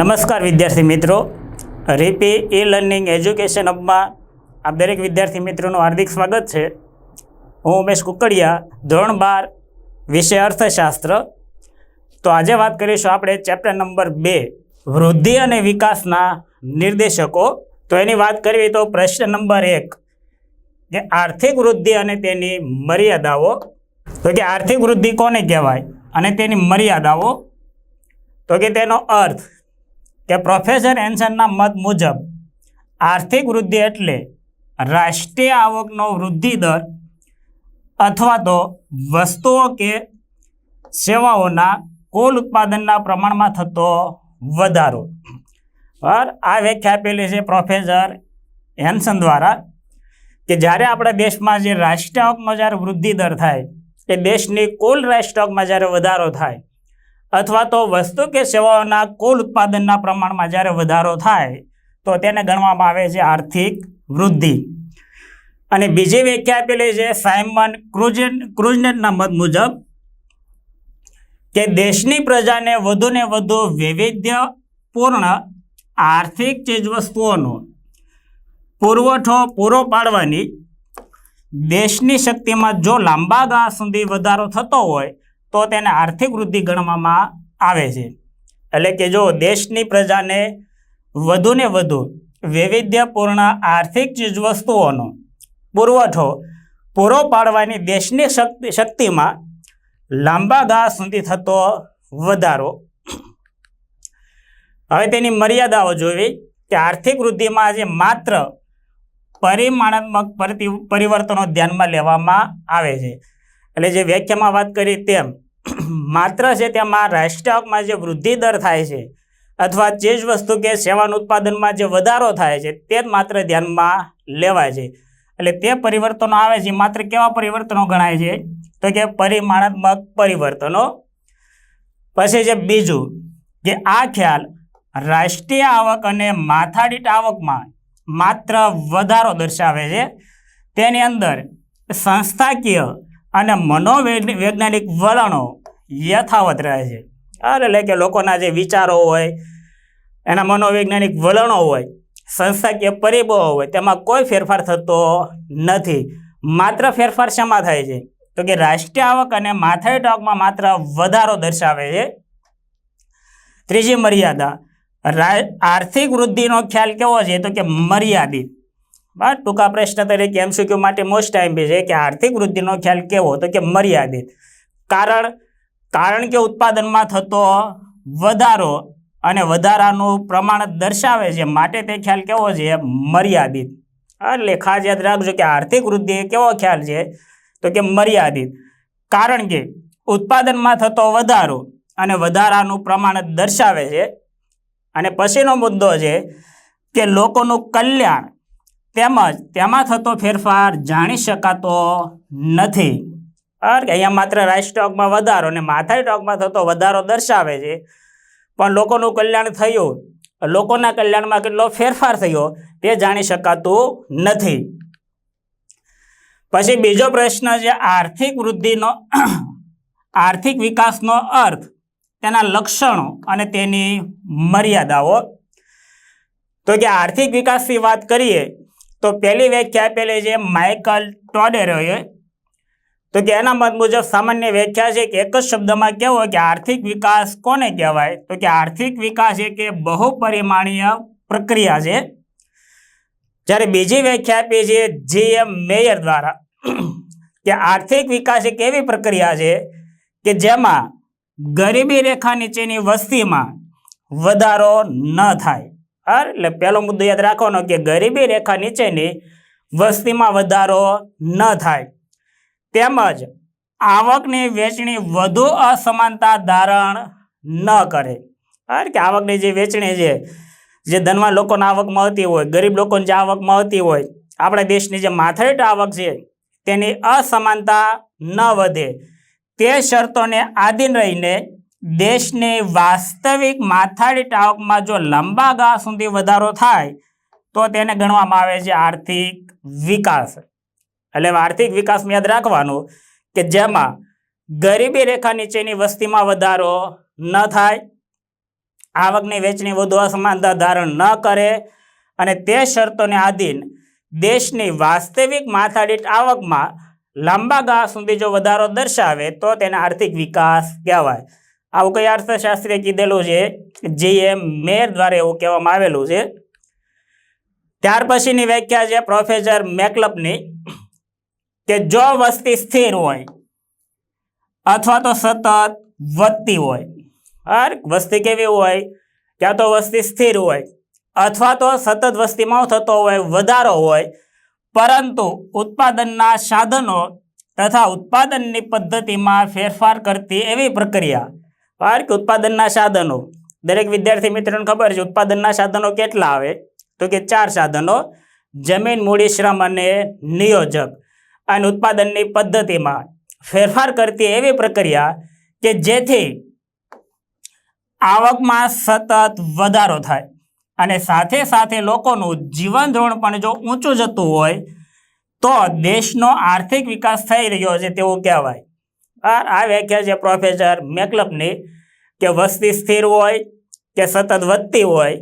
નમસ્કાર વિદ્યાર્થી મિત્રો. રીપી ઈ લર્નિંગ એજ્યુકેશન હબમાં આ દરેક વિદ્યાર્થી મિત્રોનું હાર્દિક સ્વાગત છે. હું ઉમેશ કુકડિયા, ધોરણ બાર, વિષય અર્થશાસ્ત્ર. તો આજે વાત કરીશું આપણે ચેપ્ટર નંબર બે, વૃદ્ધિ અને વિકાસના નિર્દેશકો. તો એની વાત કરવી તો પ્રશ્ન નંબર એક, કે આર્થિક વૃદ્ધિ અને તેની મર્યાદાઓ. તો કે આર્થિક વૃદ્ધિ કોને કહેવાય અને તેની મર્યાદાઓ? તો કે તેનો અર્થ કે પ્રોફેસર એન્સનના મત મુજબ આર્થિક વૃદ્ધિ એટલે રાષ્ટ્રીય આવકનો વૃદ્ધિ દર અથવા તો વસ્તુઓ કે સેવાઓના કુલ ઉત્પાદનના પ્રમાણમાં થતો વધારો. આ વ્યાખ્યા આપેલી છે પ્રોફેસર હેન્સન દ્વારા કે જ્યારે આપણા દેશમાં જે રાષ્ટ્રીય આવકમાં જ્યારે વૃદ્ધિ દર થાય કે દેશની કુલ રાષ્ટ્રીય આવકમાં જ્યારે વધારો થાય અથવા તો વસ્તુ કે સેવાઓના કુલ ઉત્પાદનના પ્રમાણમાં જ્યારે વધારો થાય, તો તેને ગણવામાં આવે છે આર્થિક વૃદ્ધિ. અને બીજી વ્યાખ્યા આપેલી છે સાયમન ક્રુઝન ક્રુઝનેટના મત મુજબ કે દેશની પ્રજાને વધુને વધુ વૈવિધ્યપૂર્ણ આર્થિક ચીજવસ્તુઓનો પુરવઠો પૂરો પાડવાની દેશની શક્તિમાં જો લાંબા ગાળા સુધી વધારો થતો હોય તો તેને આર્થિક વૃદ્ધિ ગણવામાં આવે છે. એટલે કે જો દેશની પ્રજાને વધુને વધુ વૈવિધ્યપૂર્ણ આર્થિક ચીજવસ્તુઓનો પુરવઠો પૂરો પાડવાની દેશની શક્તિ, શક્તિમાં લાંબા ગાળા સુધી થતો વધારો. હવે તેની મર્યાદાઓ જોવી કે આર્થિક વૃદ્ધિમાં આજે માત્ર પરિમાણાત્મક પરિવર્તનો ધ્યાનમાં લેવામાં આવે છે. એટલે જે વ્યાખ્યામાં વાત કરી તેમ, માત્ર છે તેમાં રાષ્ટ્રીયમાં જે વૃદ્ધિ દર થાય છે, અથવા ચીજ વસ્તુ કે સેવાનું ઉત્પાદનમાં જે વધારો થાય છે, તે જ માત્ર ધ્યાનમાં લેવાય છે. એટલે તે પરિવર્તનો આવે છે, માત્ર કેવા પરિવર્તનો ગણાય છે? તો કે પરિમાણાત્મક પરિવર્તનો. પછી છે બીજું, કે આ ખ્યાલ રાષ્ટ્રીય આવક અને માથાદીઠ આવકમાં માત્ર વધારો દર્શાવે છે. તેની અંદર સંસ્થાકીય અને મનોવૈજ્ઞાનિક વલણો યથાવત રહે છે. એટલે કે લોકોના જે વિચારો હોય, એના મનોવૈજ્ઞાનિક વલણો હોય, સંસ્થાકીય પરિબળો હોય, તેમાં કોઈ ફેરફાર થતો નથી. માત્ર ફેરફાર શેમાં થાય છે? તો કે રાષ્ટ્રીય આવક અને માથાદીઠ ટોકમાં માત્ર વધારો દર્શાવે છે. ત્રીજી મર્યાદા. આર્થિક વૃદ્ધિનો ખ્યાલ કેવો છે? તો કે મર્યાદિત. બરાબર ટૂંકા પ્રશ્ન તરીકે એમસીક્યુ માટે મોસ્ટ ટાઈમ છે કે આર્થિક વૃદ્ધિનો ખ્યાલ કેવો તો કે મર્યાદિત? કારણ કારણ કે ઉત્પાદનમાં થતો વધારો અને વધારાનું પ્રમાણ દર્શાવે છે, માટે તે ખ્યાલ કેવો છે? મર્યાદિત. એટલે ખાસ યાદ રાખજો કે આર્થિક વૃદ્ધિ કેવો ખ્યાલ છે? તો કે મર્યાદિત. કારણ કે ઉત્પાદનમાં થતો વધારો અને વધારાનું પ્રમાણ દર્શાવે છે. અને પછીનો મુદ્દો છે કે લોકોનું કલ્યાણ તેમજ તેમાં થતો ફેરફાર જાણી શકાતો નથી. બરાબર કે અહીંયા માત્ર રાષ્ટ્રવકમાં વધારો અને માથાઈ ટોકમાં થતો વધારો દર્શાવે છે. પણ લોકોનું કલ્યાણ થયું. લોકોના કલ્યાણમાં કેટલો ફેરફાર થયો તે જાણી શકાતું નથી. પછી બીજો પ્રશ્ન છે આર્થિક વૃદ્ધિનો આર્થિક વિકાસનો અર્થ, તેના લક્ષણો અને તેની મર્યાદાઓ. તો કે આર્થિક વિકાસની વાત કરીએ તો પહેલી વ્યાખ્યા આપેલી છે માઇકલ ટોડેરોએ તો કે એના મત મુજબ સામાન્ય વ્યાખ્યા છે કે એક જ શબ્દમાં કેવો કે આર્થિક વિકાસ કોને કહેવાય? તો કે આર્થિક વિકાસ એ કે બહુપરિમાણીય પ્રક્રિયા છે. જ્યારે બીજી વ્યાખ્યા આપી છે જી એમ મેયર દ્વારા કે આર્થિક વિકાસ એક એવી પ્રક્રિયા છે કે જેમાં ગરીબી રેખા નીચેની વસ્તીમાં વધારો ન થાય. હા એટલે પહેલો મુદ્દો યાદ રાખવાનો કે ગરીબી રેખા નીચેની વસ્તીમાં વધારો ન થાય. તેમજ આવકની વેચણી વધુ અસમાનતા ધારણ ન કરે. હા કે આવકની જે વેચણી છે, જે ધનવાન લોકોને આવકમાં હતી હોય, ગરીબ લોકોને જે આવકમાં હતી હોય, આપણા દેશની જે માથેટ આવક છે, તેની અસમાનતા ન વધે. તે શરતોને આધીન રહીને દેશની વાસ્તવિક માથાડી આવકમાં જો લાંબા ગાળા સુધી વધારો થાય, તો તેને ગણવામાં આવે છે આર્થિક વિકાસ. એટલે આર્થિક વિકાસ યાદ રાખવાનું કે જેમાં ગરીબી રેખા નીચેની વસ્તીમાં વધારો ન થાય, આવકની વેચની વધુ અસમાનતા ધારણ ન કરે અને તે શરતોને આધીન દેશની વાસ્તવિક માથાદીઠ આવકમાં લાંબા ગાળા સુધી જો વધારો દર્શાવે, તો તેને આર્થિક વિકાસ કહેવાય. આવું કઈ અર્થશાસ્ત્રીએ કીધેલું છે જે એમ મેર દ્વારા એવું કહેવામાં આવેલું છે. ત્યાર પછીની વ્યાખ્યા છે પ્રોફેસર મેકલપની કે જો વસ્તી સ્થિર હોય અથવા તો સતત વધતી હોય, હર વસ્તી કેવી હોય? ક્યાં તો વસ્તી સ્થિર હોય અથવા તો સતત વસ્તીમાં થતો હોય, વધારો હોય, પરંતુ ઉત્પાદનના સાધનો તથા ઉત્પાદનની પદ્ધતિમાં ફેરફાર કરતી એવી પ્રક્રિયા બહાર કે ઉત્પાદનના સાધનો? દરેક વિદ્યાર્થી મિત્રોને ખબર છે, ઉત્પાદનના સાધનો કેટલા આવે? તો કે ચાર સાધનો. જમીન, મૂડી, શ્રમ અને નિયોજક. અને ઉત્પાદનની પદ્ધતિમાં ફેરફાર કરતી એવી પ્રક્રિયા કે જેથી આવકમાં સતત વધારો થાય. અને સાથે સાથે લોકોનું જીવન ધોરણ પણ જો ઊંચું જતું હોય, તો દેશનો આર્થિક વિકાસ થઈ રહ્યો છે તેવું કહેવાય. આ વ્યાખ્યા છે પ્રોફેસર મેકલપની કે વસ્તી સ્થિર હોય કે સતત વધતી હોય.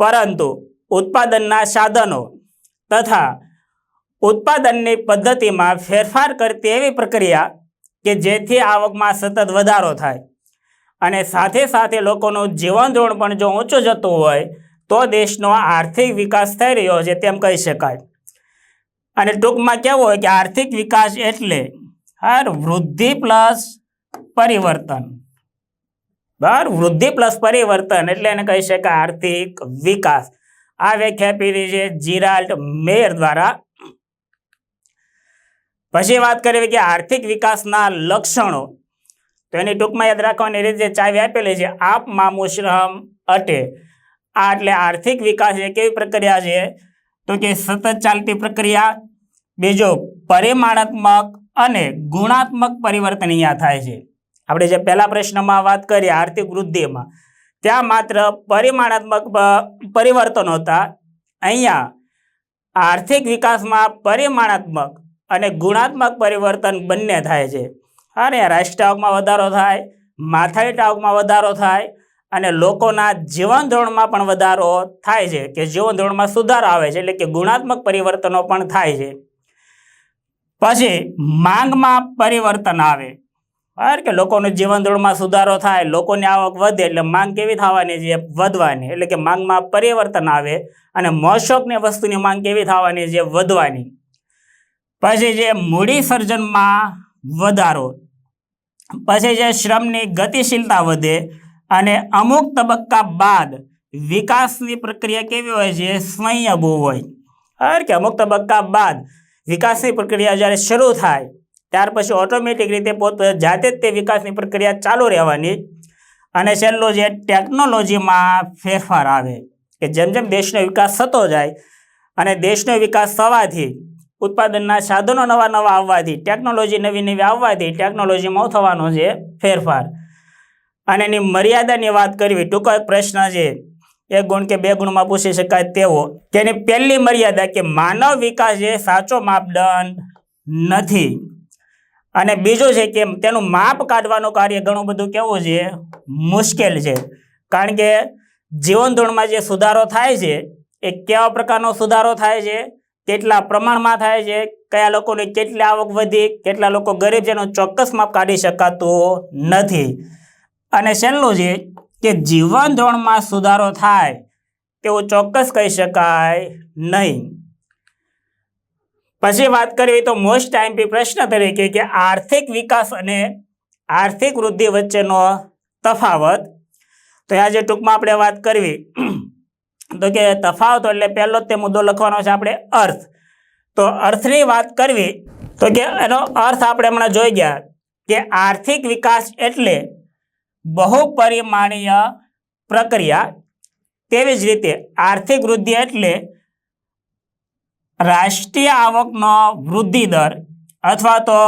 પરંતુ ઉત્પાદનના સાધનો તથા ઉત્પાદનની પદ્ધતિમાં ફેરફાર કરતી એવી પ્રક્રિયા કે જેથી આવકમાં સતત વધારો થાય. અને સાથે સાથે લોકોનું જીવન ધોરણ પણ જો ઊંચું જતું હોય, તો દેશનો આર્થિક વિકાસ થઈ રહ્યો છે તેમ કહી શકાય. અને ટૂંકમાં કેવું હોય કે આર્થિક વિકાસ એટલે હાર વૃદ્ધિ પ્લસ પરિવર્તન બરાબર વૃદ્ધિ પ્લસ પરિવર્તન એટલે એને કહી શકાય આર્થિક વિકાસ. આ વ્યાખ્યા પીરી છે જીરાલ્ટ મેયર દ્વારા. પછી વાત કરીએ કે આર્થિક વિકાસના લક્ષણો. તો એની ટૂંકમાં યાદ રાખવાની રીતે ચાવી આપેલી છે, આપ મામુ શ્રમ અટે. આ એટલે આર્થિક વિકાસ એ કેવી પ્રક્રિયા છે? તો કે સતત ચાલતી પ્રક્રિયા. બીજો પરિમાણાત્મક અને ગુણાત્મક પરિવર્તન અહીંયા થાય છે. આપણે જે પહેલા પ્રશ્નમાં વાત કરી, આર્થિક વૃદ્ધિમાં, ત્યાં માત્ર પરિમાણાત્મક પરિવર્તનો હતા. અહીંયા આર્થિક વિકાસમાં પરિમાણાત્મક અને ગુણાત્મક પરિવર્તન બંને થાય છે. અને રાષ્ટ્રીય વધારો થાય માથાઈ ટાવકમાં વધારો થાય, અને લોકોના જીવન ધોરણમાં પણ વધારો થાય છે, કે જીવન ધોરણમાં સુધારો આવે છે, એટલે કે ગુણાત્મક પરિવર્તનો પણ થાય છે. પછી માંગમાં પરિવર્તન આવે. બરાબર કે લોકોનું જીવનધોળમાં સુધારો થાય, લોકોની આવક વધે એટલે માંગ કેવી થવાની છે? વધવાની. એટલે કે માંગમાં પરિવર્તન આવે અને મોશોકની વસ્તુની માંગ કેવી થવાની છે? વધવાની. પછી જે મૂડી સર્જનમાં વધારો. પછી જે શ્રમની ગતિશીલતા વધે અને અમુક તબક્કા બાદ વિકાસની પ્રક્રિયા કેવી હોય છે? સ્વયંભૂ હોય. બરાબર કે અમુક તબક્કા બાદ વિકાસની પ્રક્રિયા જ્યારે શરૂ થાય, ત્યાર પછી ઓટોમેટિક રીતે પોત જાતે જ તે વિકાસની પ્રક્રિયા ચાલુ રહેવાની અને છેલ્લું જે ટેકનોલોજીમાં ફેરફાર આવે કે જેમ જેમ દેશનો વિકાસ થતો જાય અને દેશનો વિકાસ થવાથી ઉત્પાદનના સાધનો નવા નવા આવવાથી ટેકનોલોજી નવી નવી આવવાથી ટેકનોલોજીમાં થવાનો છે? ફેરફાર. અને એની મર્યાદાની વાત કરવી ટૂંકો એક પ્રશ્ન છે. એક ગુણ કે બે ગુણમાં પૂછી શકાય તેવો. તેની પહેલી મર્યાદા કે માનવ વિકાસ એ સાચો માપદંડ નથી. અને બીજું છે કે તેનું માપ કાઢવાનું કાર્ય ઘણું બધું કેવું છે? મુશ્કેલ છે. કારણ કે જીવન ધોરણમાં જે સુધારો થાય છે, એ કેવા પ્રકારનો સુધારો થાય છે? કેટલા પ્રમાણમાં થાય છે? કયા લોકોની કેટલી આવક વધી? કેટલા લોકો ગરીબ છે? એનું ચોક્કસ માપ કાઢી શકાતું નથી. અને છેલ્લું છે કે જીવન ધોરણમાં સુધારો થાય તેવું ચોક્કસ કહી શકાય નહીં. પછી વાત કરવી તો મોસ્ટ ટાઈમ પ્રશ્ન તરીકે કે આર્થિક વિકાસ અને આર્થિક વૃદ્ધિ વચ્ચેનો તફાવત. તો આજે ટૂંકમાં આપણે વાત કરવી. તો કે તફાવત એટલે પહેલો તે મુદ્દો લખવાનો છે આપણે અર્થ. તો અર્થની વાત કરવી તો કે એનો અર્થ આપણે હમણાં જોઈ ગયા કે આર્થિક વિકાસ એટલે બહુપરિમાણીય પ્રક્રિયા તેવી જ રીતે આર્થિક વૃદ્ધિ એટલે રાષ્ટ્રીય આવકનો વૃદ્ધિ દર અથવા તો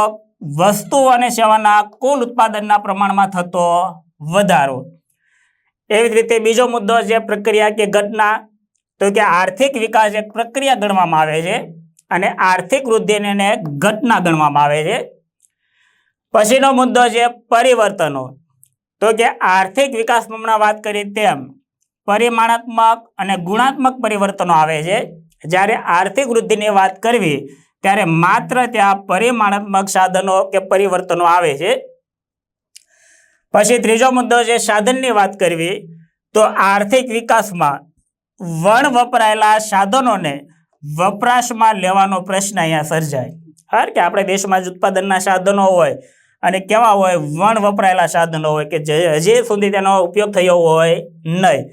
વસ્તુ અને સેવાના કુલ ઉત્પાદનના પ્રમાણમાં થતો વધારો. એવી જ રીતે બીજો મુદ્દો છે પ્રક્રિયા કે ઘટના, તો કે આર્થિક વિકાસ એક પ્રક્રિયા ગણવામાં આવે છે અને આર્થિક વૃદ્ધિને ઘટના ગણવામાં આવે છે. પછીનો મુદ્દો છે પરિવર્તનો તો કે આર્થિક વિકાસમાં હમણાં વાત કરી તેમ પરિમાણાત્મક અને ગુણાત્મક પરિવર્તનો આવે છે. જ્યારે આર્થિક વૃદ્ધિની વાત કરવી, ત્યારે માત્ર ત્યાં પરિમાણાત્મક સાધનો કે પરિવર્તનો આવે છે. પછી ત્રીજો મુદ્દો છે સાધનની વાત કરવી, તો આર્થિક વિકાસમાં વણ વપરાયેલા સાધનોને વપરાશમાં લેવાનો પ્રશ્ન અહીંયા સર્જાય. હાર કે આપણે દેશમાં જ ઉત્પાદનના સાધનો હોય અને કેવા હોય, વણ વપરાયેલા સાધનો હોય કે હજી સુધી તેનો ઉપયોગ થયો હોય નહીં.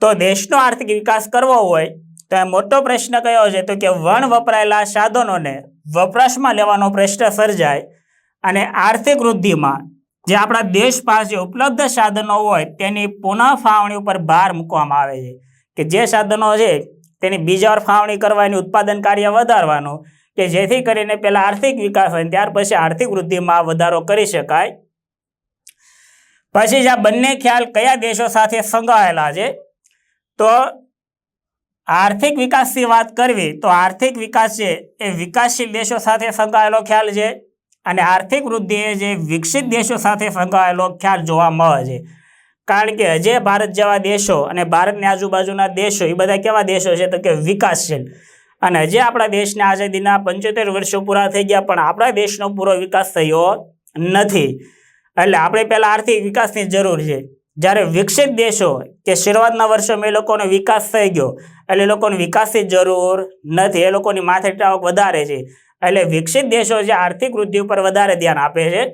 તો દેશનો આર્થિક વિકાસ કરવો હોય, તો એ મોટો પ્રશ્ન કયો છે? તો કે વણ વપરાયેલા સાધનોને વપરાશમાં લેવાનો પ્રશ્ન સર્જાય અને આર્થિક વૃદ્ધિમાં જે આપણા દેશ પાસે ઉપલબ્ધ સાધનો હોય, તેની પુનઃ ફાળવણી ઉપર ભાર મૂકવામાં આવે છે. કે જે સાધનો છે, તેની બીજા વાર ફાળવણી કરવાની, ઉત્પાદન કાર્ય વધારવાનું કે જેથી કરીને પેલા આર્થિક વિકાસ હોય ત્યાર પછી આર્થિક વૃદ્ધિમાં વધારો કરી શકાય. પછી જ આ બંને ખ્યાલ કયા દેશો સાથે સંકળાયેલા છે? તો આર્થિક વિકાસની વાત કરવી, તો આર્થિક વિકાસ છે એ વિકાસશીલ દેશો સાથે સંકળાયેલો ખ્યાલ છે અને આર્થિક વૃદ્ધિ એ જે વિકસિત દેશો સાથે સંકળાયેલો ખ્યાલ જોવા મળે છે. કારણ કે હજે ભારત જેવા દેશો અને ભારતની આજુબાજુના દેશો, એ બધા કેવા દેશો છે? તો કે વિકાસશીલ. અને હજી આપણા દેશના આઝાદીના પંચોતેર વર્ષો પૂરા થઈ ગયા, પણ આપણા દેશનો પૂરો વિકાસ થયો નથી. એટલે આપણે પહેલાં આર્થિક વિકાસની જરૂર છે. જ્યારે વિકસિત દેશો કે શરૂઆતના વર્ષોમાં એ લોકોનો વિકાસ થઈ ગયો, એટલે લોકોને વિકાસની જરૂર નથી. એ લોકોની માથે વધારે છે. એટલે વિકસિત દેશો જે આર્થિક વૃદ્ધિ ઉપર વધારે ધ્યાન આપે છે.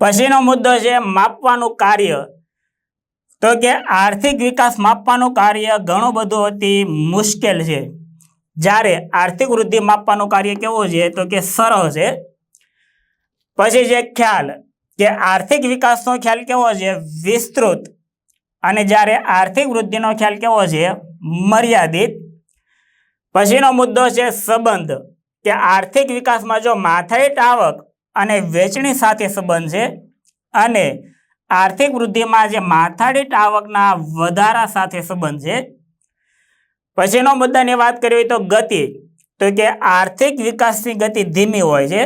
પછીનો મુદ્દો છે માપવાનું કાર્ય. તો કે આર્થિક વિકાસ માપવાનું કાર્ય ઘણું બધું અતિ મુશ્કેલ છે. જ્યારે આર્થિક વૃદ્ધિ માપવાનું કાર્ય કેવું છે તો કે સરળ છે. પછી જે ખ્યાલ, કે આર્થિક વિકાસનો ખ્યાલ કેવો છે? વિસ્તૃત. અને જ્યારે આર્થિક વૃદ્ધિનો ખ્યાલ કેવો છે? મર્યાદિત. પછીનો મુદ્દો છે સંબંધ, કે આર્થિક વિકાસમાં જો માથાઈટ આવક અને વેચણી સાથે સંબંધ છે, અને આર્થિક વૃદ્ધિમાં જે માથાદીઠ આવકના વધારા સાથે સંબંધ છે. પછીનો મુદ્દાની વાત કરવી તો ગતિ. તો કે આર્થિક વિકાસની ગતિ ધીમી હોય છે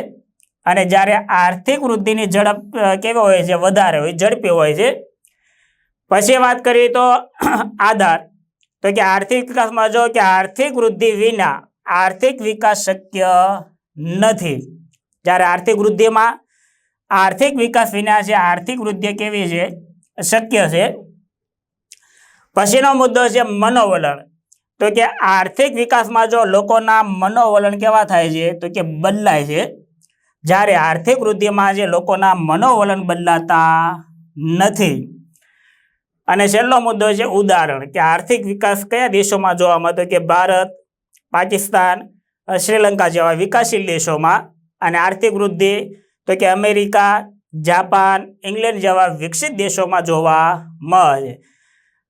અને જ્યારે આર્થિક વૃદ્ધિની ઝડપ કેવી હોય છે? વધારે હોય, ઝડપી હોય છે. પછી વાત કરીએ તો આધાર. તો કે આર્થિક વિકાસમાં જો કે આર્થિક વૃદ્ધિ વિના આર્થિક વિકાસ શક્ય નથી. જ્યારે આર્થિક વૃદ્ધિમાં આર્થિક વિકાસ વિના છે, આર્થિક વૃદ્ધિ કેવી છે, શક્ય છે? પછીનો મુદ્દો છે મનોવલણ. તો કે આર્થિક વિકાસમાં જો લોકોના મનોવલણ કેવા થાય છે? તો કે બદલાય છે. જ્યારે આર્થિક વૃદ્ધિમાં જે લોકોના મનોવલણ બદલાતા નથી. અને છેલ્લો મુદ્દો છે ઉદાહરણ, કે આર્થિક વિકાસ કયા દેશોમાં જોવા મળતો કે ભારત, પાકિસ્તાન, શ્રીલંકા જેવા વિકાસશીલ દેશોમાં. અને આર્થિક વૃદ્ધિ તો કે અમેરિકા, જાપાન, ઇંગ્લેન્ડ જેવા વિકસિત દેશોમાં જોવા મળે.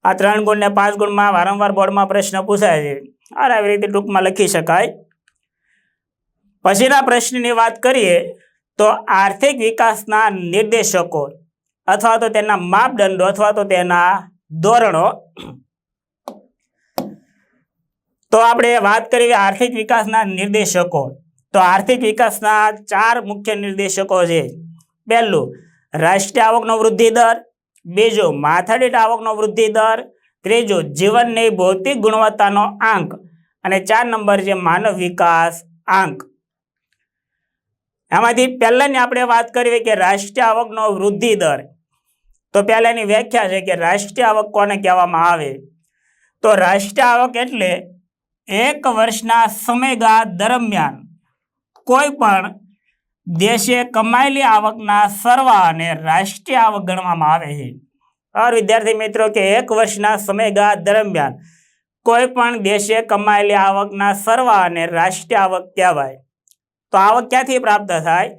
આ ત્રણ ગુણને પાંચ ગુણમાં વારંવાર બોર્ડમાં પ્રશ્ન પૂછાય છે. અને આવી રીતે ટૂંકમાં લખી શકાય. પછીના પ્રશ્નની વાત કરીએ તો આર્થિક વિકાસના નિર્દેશકો અથવા તો તેના માપદંડો અથવા તો તેના ધોરણો. તો આપણે વાત કરીએ આર્થિક વિકાસના નિર્દેશકો. તો આર્થિક વિકાસના ચાર મુખ્ય નિર્દેશકો છે. પહેલું, રાષ્ટ્રીય આવકનો વૃદ્ધિ દર. બીજો માથાદીઠ આવકનો વૃદ્ધિ દર. ત્રીજો, જીવનની ભૌતિક ગુણવત્તાનો આંક. અને ચાર નંબર છે, માનવ વિકાસ આંક. આમાંથી પહેલાની આપણે વાત કરીએ કે રાષ્ટ્રીય આવકનો વૃદ્ધિ દર. તો પહેલાંની વ્યાખ્યા છે કે રાષ્ટ્રીય આવક કોને કહેવામાં આવે? તો રાષ્ટ્રીય આવક એટલે એક વર્ષના સમયગાળા દરમિયાન કોઈ પણ દેશે કમાયેલી આવકના સરવાળાને રાષ્ટ્રીય આવક ગણવામાં આવે છે. વિદ્યાર્થી મિત્રો કે એક વર્ષના સમયગાળા દરમિયાન કોઈ પણ દેશે કમાયેલી આવકના સરવાળાને રાષ્ટ્રીય આવક કહેવાય. તો આવક ક્યાંથી પ્રાપ્ત થાય?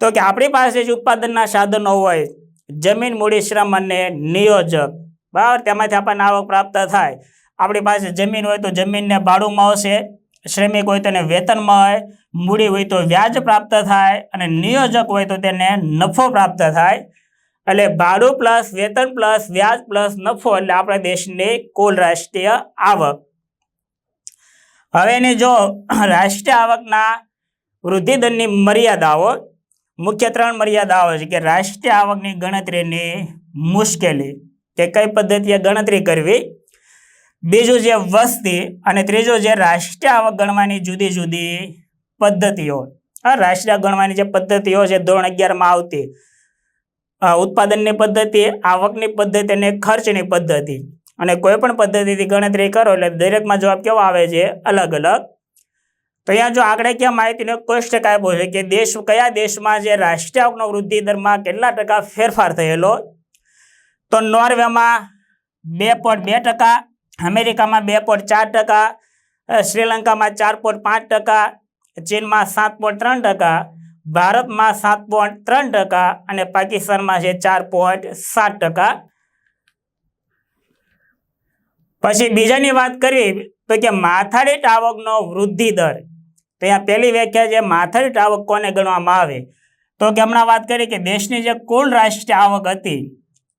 તો કે આપણી પાસે જ ઉત્પાદનના સાધનો હોય, જમીન મૂડી શ્રમ અને નિયોજક. બરાબર? તેમાંથી આપણને આવક પ્રાપ્ત થાય. આપણી પાસે જમીન હોય તો જમીનને ભાડું મળશે. શ્રમિક હોય તો એને વેતન મળે, મૂડી હોય તો વ્યાજ પ્રાપ્ત થાય અને નિયોજક હોય તો તેને નફો પ્રાપ્ત થાય. એટલે ભાડું પ્લસ વેતન પ્લસ વ્યાજ પ્લસ નફો એટલે આપણા દેશની કુલ રાષ્ટ્રીય આવક. હવે એની જો રાષ્ટ્રીય આવકના વૃદ્ધિ દરની મર્યાદાઓ, મુખ્ય ત્રણ મર્યાદાઓ છે કે રાષ્ટ્રીય આવકની ગણતરીની મુશ્કેલી. કે કઈ પદ્ધતિએ ગણતરી કરવી? બીજું છે વસ્તી અને ત્રીજું છે રાષ્ટ્રીય આવક ગણવાની જુદી જુદી પદ્ધતિઓ. આ રાષ્ટ્રીય ગણવાની જે પદ્ધતિઓ છે ધોરણ અગિયારમાં આવતી. ઉત્પાદનની પદ્ધતિ, આવકની પદ્ધતિ અને ખર્ચની પદ્ધતિ. અને કોઈ પણ પદ્ધતિથી ગણતરી કરો એટલે દરેકમાં જવાબ કેવો આવે છે? અલગ અલગ. તો અહીંયા જો આગળ ક્યાં માહિતીનો કોષ્ટક આપ્યો છે કે દેશ, કયા દેશમાં જે રાષ્ટ્રીય આવકનો વૃદ્ધિ દરમાં કેટલા ટકા ફેરફાર થયેલો? તો નોર્વેમાં બે પોઈન્ટ બે ટકા અમેરિકામાં બે પોઈન્ટ ચાર ટકા શ્રીલંકામાં ચાર પોઈન્ટ પાંચ ટકા, ચીનમાં સાત પોઈન્ટ ત્રણ ટકા, ભારતમાં સાત પોઈન્ટ ત્રણ ટકા અને પાકિસ્તાનમાં છે ચાર પોઈન્ટ સાત ટકા. પછી બીજાની વાત કરીએ તો કે માથાદીઠ આવકનો વૃદ્ધિ દર. તો અહીંયા પહેલી વ્યાખ્યા છે માથાદીઠ આવક કોને ગણવામાં આવે? તો કે હમણાં વાત કરી કે દેશની જે કુલ રાષ્ટ્રીય આવક હતી,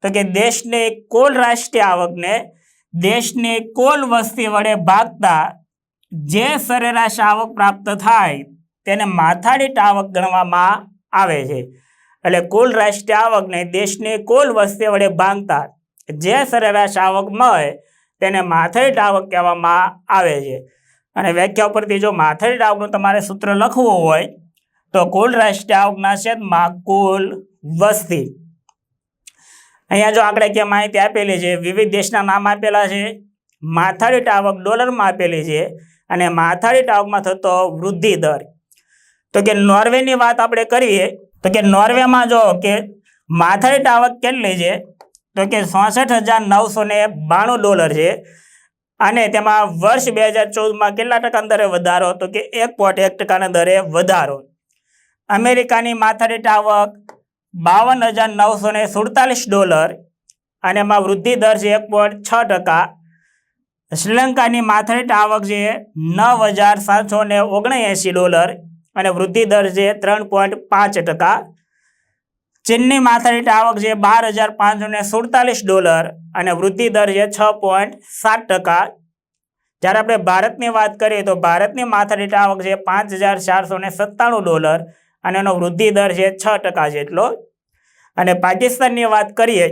તો કે દેશની કુલ રાષ્ટ્રીય આવકને દેશની કુલ વસ્તી વડે ભાગતા જે સરેરાશ આવક પ્રાપ્ત થાય તેને માથાદીઠ આવક ગણવામાં આવે છે. એટલે કુલ રાષ્ટ્રીય આવકને દેશની કુલ વસ્તી વડે ભાગતા જે સરેરાશ આવક મળે તેને માથાદીઠ આવક કહેવામાં આવે છે. અને વ્યાખ્યા ઉપરથી જો માથાદીઠ આવકનું તમારે સૂત્ર લખવું હોય તો કુલ રાષ્ટ્રીય આવકના છેદમાં કુલ વસ્તી અહીંયા જો આપણે કે માહિતી આપેલી છે, વિવિધ દેશના નામ આપેલા છે માથાળી આવક ડોલરમાં આપેલી છે અને માથાળી આવકમાં થતો વૃદ્ધિ દર. તો કે નોર્વેની વાત આપણે કરીએ, તો કે નોર્વેમાં જો કે માથાળી આવક કેટલી છે, તો કે ચોસઠ હજાર નવસો બાણું ડોલર છે અને તેમાં વર્ષ બે હજાર ચૌદમાં કેટલા ટકા દરે વધારો, તો કે એક પોઈન્ટ એક ટકાના દરે વધારો. અમેરિકાની માથાદીઠ આવક બાવન હજાર નવસો ને સુડતાલીસ ડોલર અને એમાં વૃદ્ધિ દર છે એક પોઈન્ટ છ ટકા. શ્રીલંકાની માથાની આવક છે નવ હજાર સાતસો ને ઓગણએંસી ડોલર અને વૃદ્ધિ દર છે ત્રણ પોઈન્ટ પાંચ ટકા. ચીનની માથાદીઠ આવક છે બાર હજાર પાંચસો ને સુડતાલીસ ડોલર અને વૃદ્ધિ દર છે છ પોઈન્ટ સાત ટકા. જ્યારે આપણે ભારતની વાત કરીએ તો ભારતની માથાદીઠ આવક છે પાંચ હજાર ચારસો ને સત્તાણું ડોલર અને એનો વૃદ્ધિ દર છે છ ટકા જેટલો. અને પાકિસ્તાનની વાત કરીએ,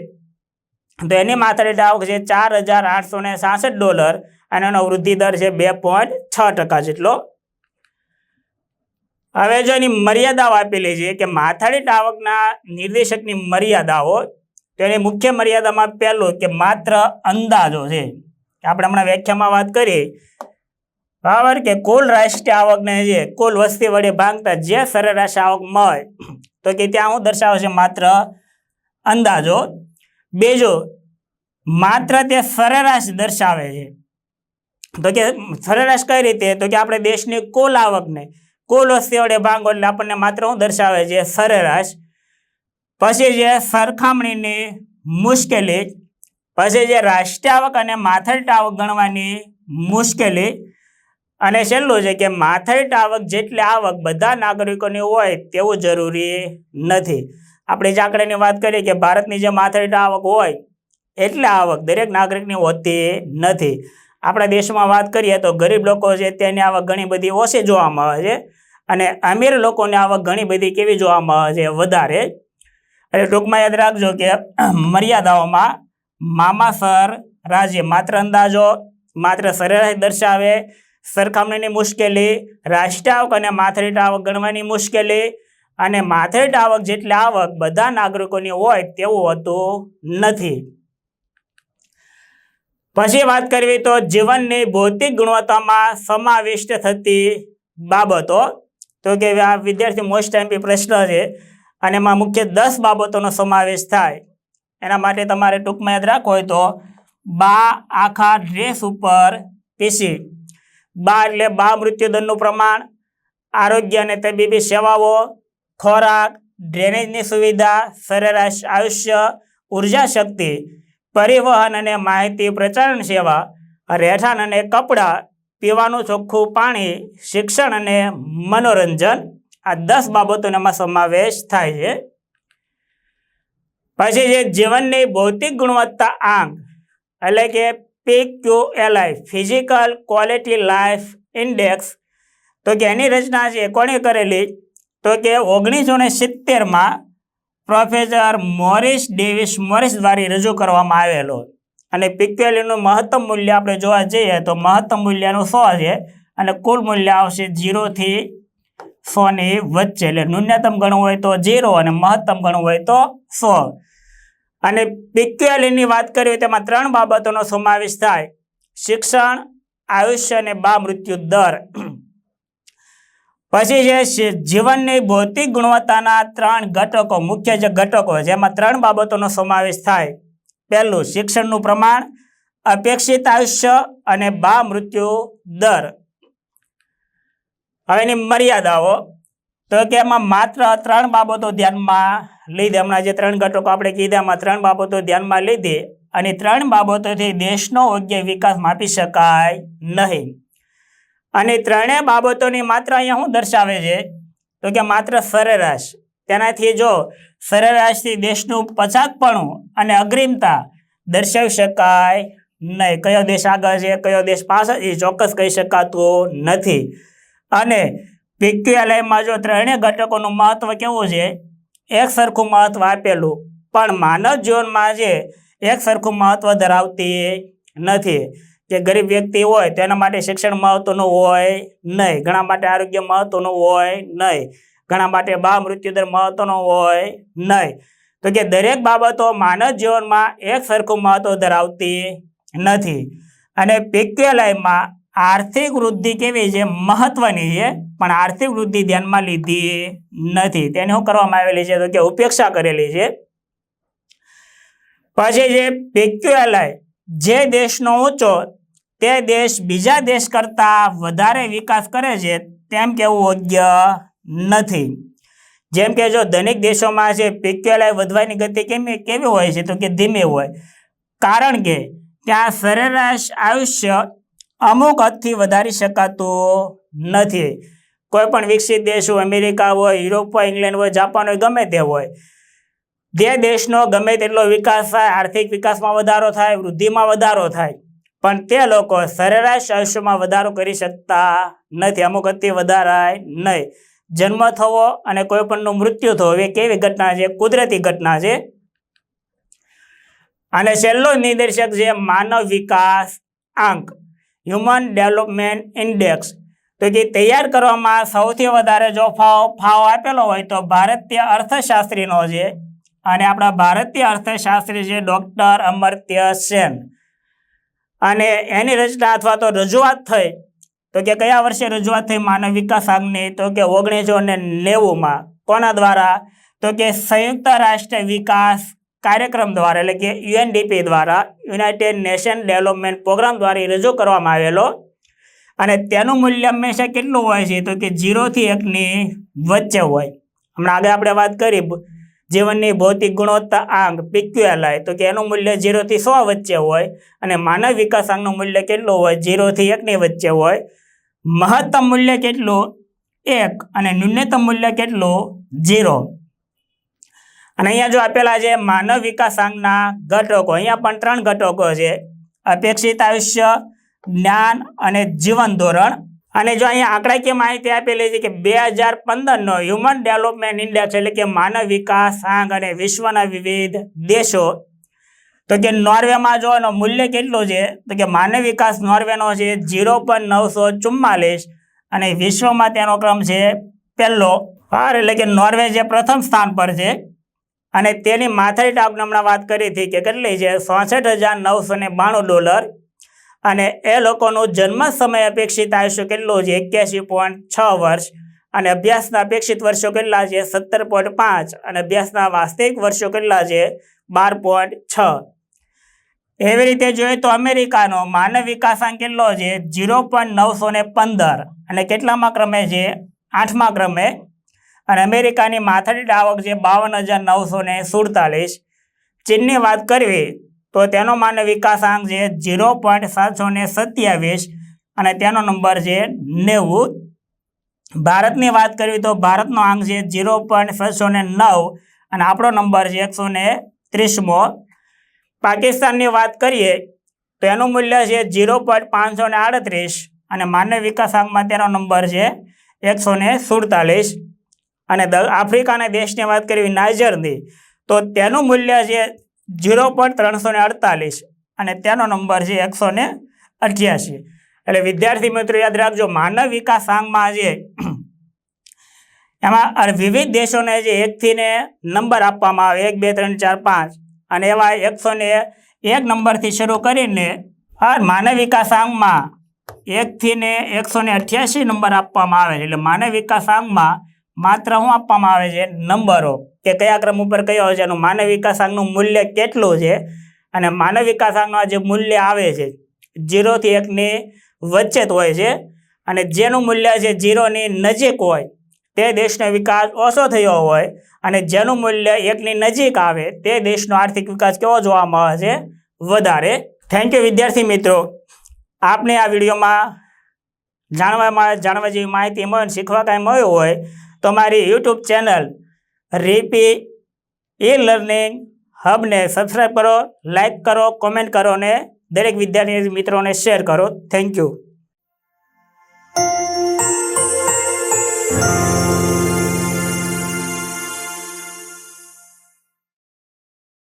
તો એની માથાદીઠ આવક છે ચાર હજાર આઠસો ને સાસઠ ડોલર અને એનો વૃદ્ધિ દર છે બે પોઈન્ટ છ ટકા જેટલો. હવે જો એની મર્યાદાઓ આપેલી છે કે માથાદીઠ આવકના નિર્દેશકની મર્યાદાઓ, તો એની મુખ્ય મર્યાદામાં પહેલું કે માત્ર અંદાજો છે. આપણે હમણાં વ્યાખ્યામાં વાત કરીએ બરાબર કે કુલ રાષ્ટ્રીય આવકને જે કુલ વસ્તી વડે ભાગતા જે સરેરાશ આવક મળે, તો કે ત્યાં હું દર્શાવે છે માત્ર અંદાજો. બીજો, માત્ર તે સરેરાશ દર્શાવે છે. તો કે સરેરાશ કઈ રીતે? તો કે આપણે દેશની કુલ આવકને, કુલ વસ્તી વડે ભાગો એટલે આપણને માત્ર હું દર્શાવે છે સરેરાશ. પછી જે સરખામણીની મુશ્કેલી, પછી જે રાષ્ટ્રીય આવક અને માથાદીઠ આવક ગણવાની મુશ્કેલી અને છેલ્લું છે કે માથાઈટ આવક જેટલી આવક બધા નાગરિકોની હોય તેવું જરૂરી નથી. આપણે જે આંકડાની વાત કરીએ કે ભારતની જે માથાઈટ આવક હોય, એટલે આવક દરેક નાગરિકની હોતી નથી. આપણા દેશમાં વાત કરીએ તો ગરીબ લોકો છે તેની આવક ઘણી બધી ઓછી જોવામાં આવે છે અને અમીર લોકોની આવક ઘણી બધી કેવી જોવામાં આવે છે વધારે. એટલે ટૂંકમાં યાદ રાખજો કે મર્યાદાઓમાં મામાસર રાજ્ય માત્ર અંદાજો માત્ર સરેરાશ દર્શાવે સરખામણીની મુશ્કેલી રાષ્ટ્રીય આવક અને માથાદીઠ આવક ગણવાની મુશ્કેલી અને માથાદીઠ આવક જેટલી આવક બધા નાગરિકોની હોય તેવું હોતું નથી. પછી વાત કરવી તો જીવનની ભૌતિક ગુણવત્તામાં સમાવિષ્ટ થતી બાબતો. તો કે આ વિદ્યાર્થી મોસ્ટ ટાઈમ પ્રશ્ન છે અને એમાં મુખ્ય દસ બાબતોનો સમાવેશ થાય. એના માટે તમારે ટૂંકમાં યાદ રાખવો હોય તો બા આખા ડ્રેસ ઉપર પીસી. બા એટલે બા મૃત્યુદરનું પ્રમાણ, આરોગ્ય અને તબીબી સેવાઓ, ખોરાક, ડ્રેનેજની સુવિધા, સરેરાશ આયુષ્ય, ઊર્જા શક્તિ, પરિવહન અને માહિતી પ્રચારણ સેવા, રહેઠાણ અને કપડાં, પીવાનું ચોખ્ખું પાણી, શિક્ષણ અને મનોરંજન. આ દસ બાબતોનો એમાં સમાવેશ થાય છે. પછી જે જીવનની ભૌતિક ગુણવત્તા આંક, એટલે કે PQLI physical quality life index તો કે એની રચના છે, કોણે કરેલી? તો કે ઓગણીસો ને સિત્તેરમાં પ્રોફેસર મોરિસ ડેવિસ મોરિસ દ્વારા રજૂ કરવામાં આવેલો. અને પીક્વેલીનું મહત્તમ મૂલ્ય આપણે જોવા જઈએ તો મહત્તમ મૂલ્યનું સો છે અને કુલ મૂલ્ય આવશે જીરોથી સોની વચ્ચે. એટલે ન્યૂનતમ ગણવું હોય તો જીરો અને મહત્તમ ગણવું હોય તો સો. અને પીક્વેલીની વાત કરીએ તેમાં ત્રણ બાબતોનો સમાવેશ થાય. શિક્ષણ, આયુષ્ય અને બા મૃત્યુ દર. પછી છે, જીવનની ભૌતિક ગુણવત્તાના ત્રણ ઘટકો, મુખ્ય જે ઘટકો જેમાં ત્રણ બાબતોનો સમાવેશ થાય. પહેલું, શિક્ષણનું પ્રમાણ, અપેક્ષિત આયુષ્ય અને બા મૃત્યુ દર. હવે એની મર્યાદાઓ. તો કે એમાં માત્ર ત્રણ બાબતો ધ્યાનમાં લીધી હમણાં જે ત્રણ ઘટકો આપણે કીધામાં ત્રણ બાબતો ધ્યાનમાં લીધી અને ત્રણ બાબતોથી દેશનો યોગ્ય વિકાસ માપી શકાય નહીં. અને ત્રણેય બાબતોની માત્ર અહીંયા શું દર્શાવે છે? તો કે માત્ર સરેરાશ. તેનાથી જો સરેરાશથી દેશનું પછાતપણું અને અગ્રિમતા દર્શાવી શકાય નહીં. કયો દેશ આગળ છે? કયો દેશ પાછળ? એ ચોક્કસ કહી શકાતું નથી. અને પીક્યુએલઆઈમાં જો ત્રણેય ઘટકોનું મહત્વ કેવું છે? એક સરખું મહત્વ આપેલું. પણ માનવ જીવનમાં જે એક સરખું મહત્વ ધરાવતી નથી કે ગરીબ વ્યક્તિ હોય તેના માટે શિક્ષણ મહત્વનું હોય નહીં. ઘણા માટે આરોગ્ય મહત્વનું હોય નહીં. ઘણા માટે બા મૃત્યુદર મહત્વનો હોય નહીં. તો કે દરેક બાબતો માનવ જીવનમાં એક સરખું મહત્વ ધરાવતી નથી. અને પીક્યુએલઆઈમાં આર્થિક વૃદ્ધિ કેવી છે? મહત્વની છે. પણ આર્થિક વૃદ્ધિ ધ્યાનમાં લીધી નથી. તેને શું કરવામાં આવેલી છે? તો કે ઉપેક્ષા કરેલી છે. પછી જે પીક્યુએલઆઈ જે દેશનો ઊંચો, તે દેશ બીજા દેશ કરતાં વધારે વિકાસ કરે છે, તેમ કેવું યોગ્ય નથી. જેમ કે જો ધનિક દેશોમાં છે પીક્યુએલઆઈ વધવાની ગતિ કેવી કેવી હોય છે? તો કે ધીમી હોય. કારણ કે ત્યાં સરેરાશ આયુષ્ય અમુક હદથી વધારી શકાતો નથી. કોઈ પણ વિકસિત દેશ હોય, અમેરિકા હોય, યુરોપ હોય, ઇંગ્લેન્ડ હોય, જાપાન હોય, ગમે તે હોય. જે દેશનો ગમે તેટલો વિકાસ થાય, આર્થિક વિકાસમાં વધારો થાય, વૃદ્ધિમાં વધારો થાય, પણ તે લોકો સરેરાશ આયુષ્યમાં વધારો કરી શકતા નથી, અમુક હદથી વધારાય નહીં. જન્મ થવો અને કોઈ પણનું મૃત્યુ થવું, એ કેવી ઘટના છે? કુદરતી ઘટના છે. અને છેલ્લો નિર્દેશક છે, માનવ વિકાસ આંક. હ્યુમન ડેવલપમેન્ટ ઇન્ડેક્સ તો કે તૈયાર કરવામાં સૌથી વધારે જો ફાવ ફાવ આપેલો હોય તો ભારતીય અર્થશાસ્ત્રીનો છે. અને આપણા ભારતીય અર્થશાસ્ત્રી છે ડૉક્ટર અમર્ત્ય સેન. અને એની રચના અથવા તો રજૂઆત થઈ તો કે કયા વર્ષે રજૂઆત થઈ માનવ વિકાસ આંકની? તો કે ઓગણીસો ને નેવુંમાં. કોના દ્વારા? તો કે સંયુક્ત રાષ્ટ્ર વિકાસ કાર્યક્રમ દ્વારા એટલે કે યુએનડીપી દ્વારા, યુનાઇટેડ નેશન ડેવલપમેન્ટ પ્રોગ્રામ દ્વારા રજૂ કરવામાં આવેલો. અને તેનું મૂલ્ય હંમેશા કેટલું હોય છે? તો કે જીરોથી એકની વચ્ચે હોય. હમણાં આગળ આપણે વાત કરી, જીવનની ભૌતિક ગુણવત્તા આંક પીક્યુએલઆઈ તો કે એનું મૂલ્ય ઝીરોથી સો વચ્ચે હોય. અને માનવ વિકાસ આંકનું મૂલ્ય કેટલું હોય? ઝીરોથી એકની વચ્ચે હોય. મહત્તમ મૂલ્ય કેટલું? એક. અને ન્યૂનતમ મૂલ્ય કેટલું? જીરો અને અહીંયા જો આપેલા છે, માનવ વિકાસ આંકના ઘટકો, અહીંયા પણ ત્રણ ઘટકો છે. અપેક્ષિત આયુષ્ય, જ્ઞાન અને જીવન ધોરણ. અને જો અહીંયા આંકડાકીય માહિતી આપેલી છે કે બે હજાર પંદરનો હ્યુમન ડેવલપમેન્ટ ઇન્ડેક્સ એટલે કે માનવ વિકાસ આંગ અને વિશ્વના વિવિધ દેશો. તો કે નોર્વેમાં જો એનો મૂલ્ય કેટલું છે, તો કે માનવ વિકાસ નોર્વેનો છે ઝીરો પોઈન્ટ નવસો ચુમ્માલીસ અને વિશ્વમાં તેનો ક્રમ છે પહેલો. હાર, એટલે કે નોર્વે જે પ્રથમ સ્થાન પર છે. અને તેની માથાની ટાપને હમણાં વાત કરી હતી કે કેટલી છે? ચોસઠ હજાર નવસો ને બાણું ડોલર. અને એ લોકોનો જન્મ સમય અપેક્ષિત આયુષ્ય કેટલો છે? એક્યાસી પોઈન્ટ છ વર્ષ. અને અભ્યાસના અપેક્ષિત વર્ષો કેટલા છે? સત્તર પોઈન્ટ પાંચ. અને અભ્યાસના વાસ્તવિક વર્ષો કેટલા છે? બાર પોઈન્ટ છ. એવી રીતે જોઈએ તો અમેરિકાનો માનવ વિકાસાંક કેટલો છે? ઝીરો પોઈન્ટ નવસો ને પંદર. અને કેટલામાં ક્રમે છે? આઠમા ક્રમે અને અમેરિકાની માથાદીઠ આવક છે બાવન હજાર નવસો ને સુડતાલીસ. ચીનની વાત કરવી તો તેનો માનવ વિકાસાંક છે ઝીરો પોઈન્ટ સાતસો ને સત્યાવીસ અને તેનો નંબર છે નેવું. ભારતની વાત કરવી તો ભારતનો આંક છે ઝીરો પોઈન્ટ છસો ને નવ અને આપણો નંબર છે એકસો ને ત્રીસમો. પાકિસ્તાનની વાત કરીએ તો એનું મૂલ્ય છે ઝીરો પોઈન્ટ પાંચસો ને આડત્રીસ અને માનવ વિકાસાંકમાં તેનો નંબર છે એકસો ને સુડતાલીસ. અને દ- આફ્રિકાના દેશની વાત કરવી નાઇજરની, તો તેનું મૂલ્ય છે ઝીરો પોઈન્ટ ત્રણસો ને અડતાલીસ અને તેનો નંબર છે એકસો ને અઠ્યાસી. એટલે વિદ્યાર્થી મિત્રો, યાદ રાખજો, માનવ વિકાસ સાંગમાં જે એમાં વિવિધ દેશોને જે એકથી ને નંબર આપવામાં આવે, એક, બે, ત્રણ, ચાર, પાંચ, અને એવા એકસો ને એક નંબરથી શરૂ કરીને આ માનવ વિકાસ આંગમાં એકથી ને એકસો ને અઠ્યાસી નંબર આપવામાં આવે એટલે માનવ વિકાસ આંકમાં માત્ર શું આપવામાં આવે છે નંબરો કે કયા ક્રમ ઉપર કયો છે એનું માનવ વિકાસાંગનું મૂલ્ય કેટલું છે અને માનવ વિકાસ આંકનું આ જે મૂલ્ય આવે છે જીરોથી એકની વચ્ચે હોય છે અને જેનું મૂલ્ય છે જીરોની નજીક હોય તે દેશનો વિકાસ ઓછો થયો હોય અને જેનું મૂલ્ય એકની નજીક આવે તે દેશનો આર્થિક વિકાસ કેવો જોવામાં આવે છે વધારે. થેન્ક યુ વિદ્યાર્થી મિત્રો. આપને આ વિડીયોમાં જાણવામાં જાણવા જેવી માહિતી મળે શીખવા કાંઈ મળ્યું હોય તમારી યુટ્યુબ ચેનલ રીપી ઈ લર્નિંગ હબને સબસ્ક્રાઈબ કરો લાઇક કરો કોમેન્ટ કરો અને દરેક વિદ્યાર્થી મિત્રોને શેર કરો. Thank you